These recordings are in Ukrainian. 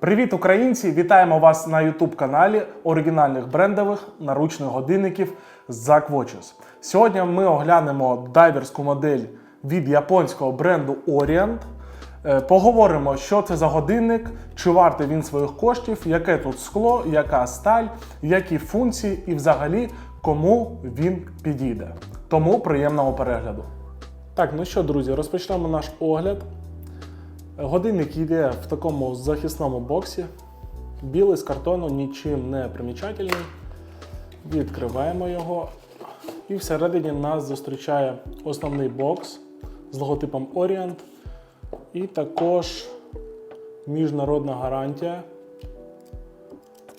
Привіт, українці! Вітаємо вас на youtube каналі оригінальних брендових наручних годинників Zack Watches. Сьогодні ми оглянемо дайверську модель від японського бренду Orient. Е, Поговоримо, що це за годинник, чи вартий він своїх коштів, яке тут скло, яка сталь, які функції і взагалі кому він підійде. Тому приємного перегляду. Так, ну що, друзі, розпочнемо наш огляд. Годинник йде в такому захисному боксі. Білий з картону, нічим не примічательний. Відкриваємо його. І всередині нас зустрічає основний бокс з логотипом Orient. І також міжнародна гарантія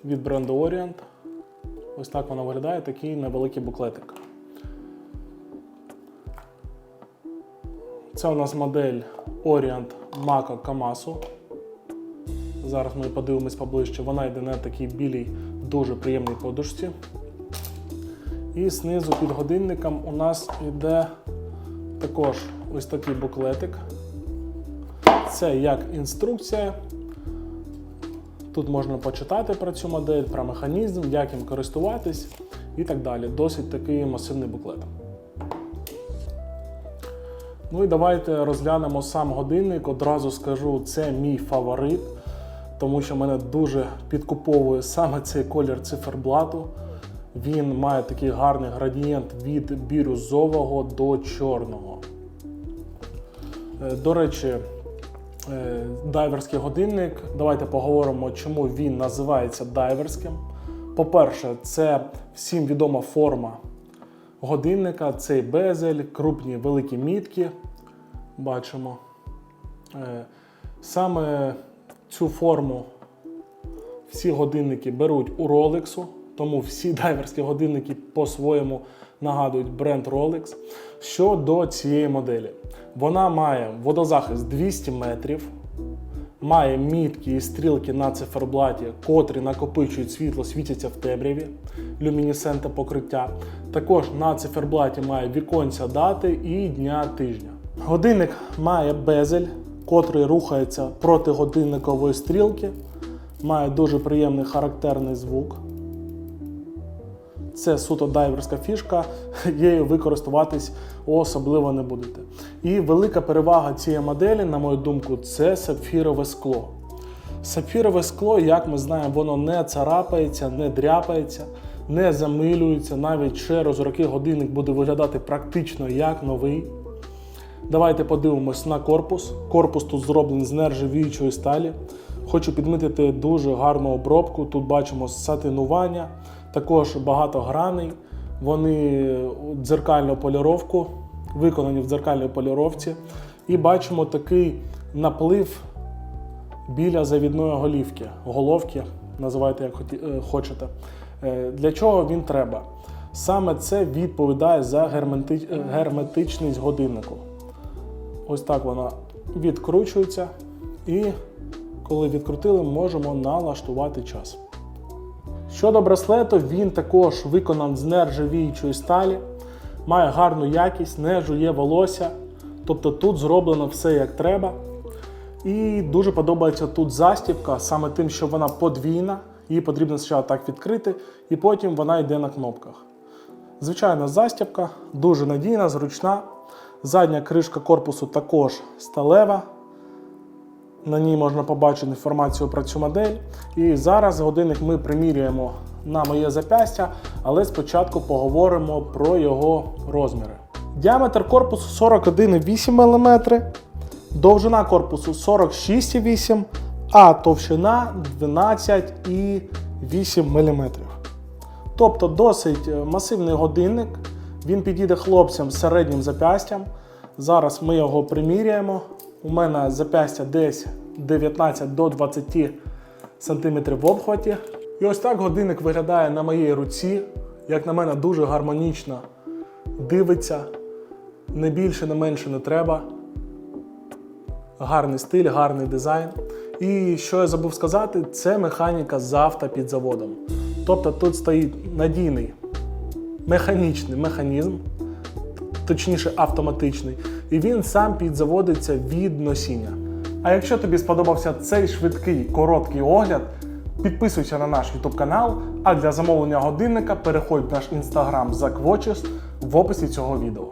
від бренду Orient. Ось так вона виглядає, такий невеликий буклетик. Це у нас модель Orient Mako Kamasu. Зараз ми подивимось поближче. Вона йде на такій білій, дуже приємній подушці. І знизу під годинником у нас йде також ось такий буклетик. Це як інструкція. Тут можна почитати про цю модель, про механізм, як їм користуватись і так далі. Досить такий масивний буклет. Ну і давайте розглянемо сам годинник. Одразу скажу, це мій фаворит, тому що мене дуже підкуповує саме цей колір циферблату. Він має такий гарний градієнт від бірюзового до чорного. Е, До речі, е, дайверський годинник. Давайте поговоримо, чому він називається дайверським. По-перше, це всім відома форма годинника, цей безель, крупні великі мітки. Бачимо. Е, Саме цю форму всі годинники беруть у Rolex, тому всі дайверські годинники по-своєму нагадують бренд Rolex. Щодо цієї моделі, вона має водозахист 200 метрів, має мітки і стрілки на циферблаті, котрі накопичують світло, світяться в темряві, люмінесцентне покриття. Також на циферблаті має віконця дати і дня тижня. Годинник має безель, котрий рухається проти годинникової стрілки, має дуже приємний характерний звук. Це суто дайверська фішка, її ви користуватись особливо не будете. І велика перевага цієї моделі, на мою думку, це сапфірове скло. Сапфірове скло, як ми знаємо, воно не царапається, не дряпається, не замилюється. Навіть через роки годинник буде виглядати практично як новий. Давайте подивимось на корпус. Корпус тут зроблений з нержавіючої сталі. Хочу підмітити дуже гарну обробку. Тут бачимо сатинування, також багато граней. Вони дзеркальну поліровку, виконані в дзеркальній поліровці. І бачимо такий наплив біля завідної голівки, головки, називайте як е, хочете. Е, Для чого він треба? Саме це відповідає за е, герметичність годиннику. Ось так вона відкручується, і коли відкрутили, можемо налаштувати час. Щодо браслету, він також виконаний з нержавіючої сталі, має гарну якість, не жує волосся. Тобто тут зроблено все як треба. І дуже подобається тут застібка, саме тим, що вона подвійна. Її потрібно спочатку так відкрити, і потім вона йде на кнопках. Звичайна застібка, дуже надійна, зручна. Задня кришка корпусу також сталева. На ній можна побачити інформацію про цю модель. І зараз годинник ми примірюємо на моє запястя, але спочатку поговоримо про його розміри. Діаметр корпусу 41,8 мм, довжина корпусу 46,8 а товщина 12,8 мм. Тобто досить е, масивний годинник. Він підійде хлопцям з середнім запястям. Зараз ми його приміряємо. У мене запястя десь 19 до 20 см в обхваті. І ось так годинник виглядає на моїй руці. Як на мене, дуже гармонічно дивиться. Не більше, не менше не треба. Гарний стиль, гарний дизайн. І що я забув сказати, це механіка з авто під заводом. Тобто тут стоїть надійний механічний механізм, точніше автоматичний, і він сам підзаводиться від носіння. А якщо тобі сподобався цей швидкий короткий огляд, підписуйся на наш YouTube канал, а для замовлення годинника переходь в наш інстаграм Заквочес в описі цього відео.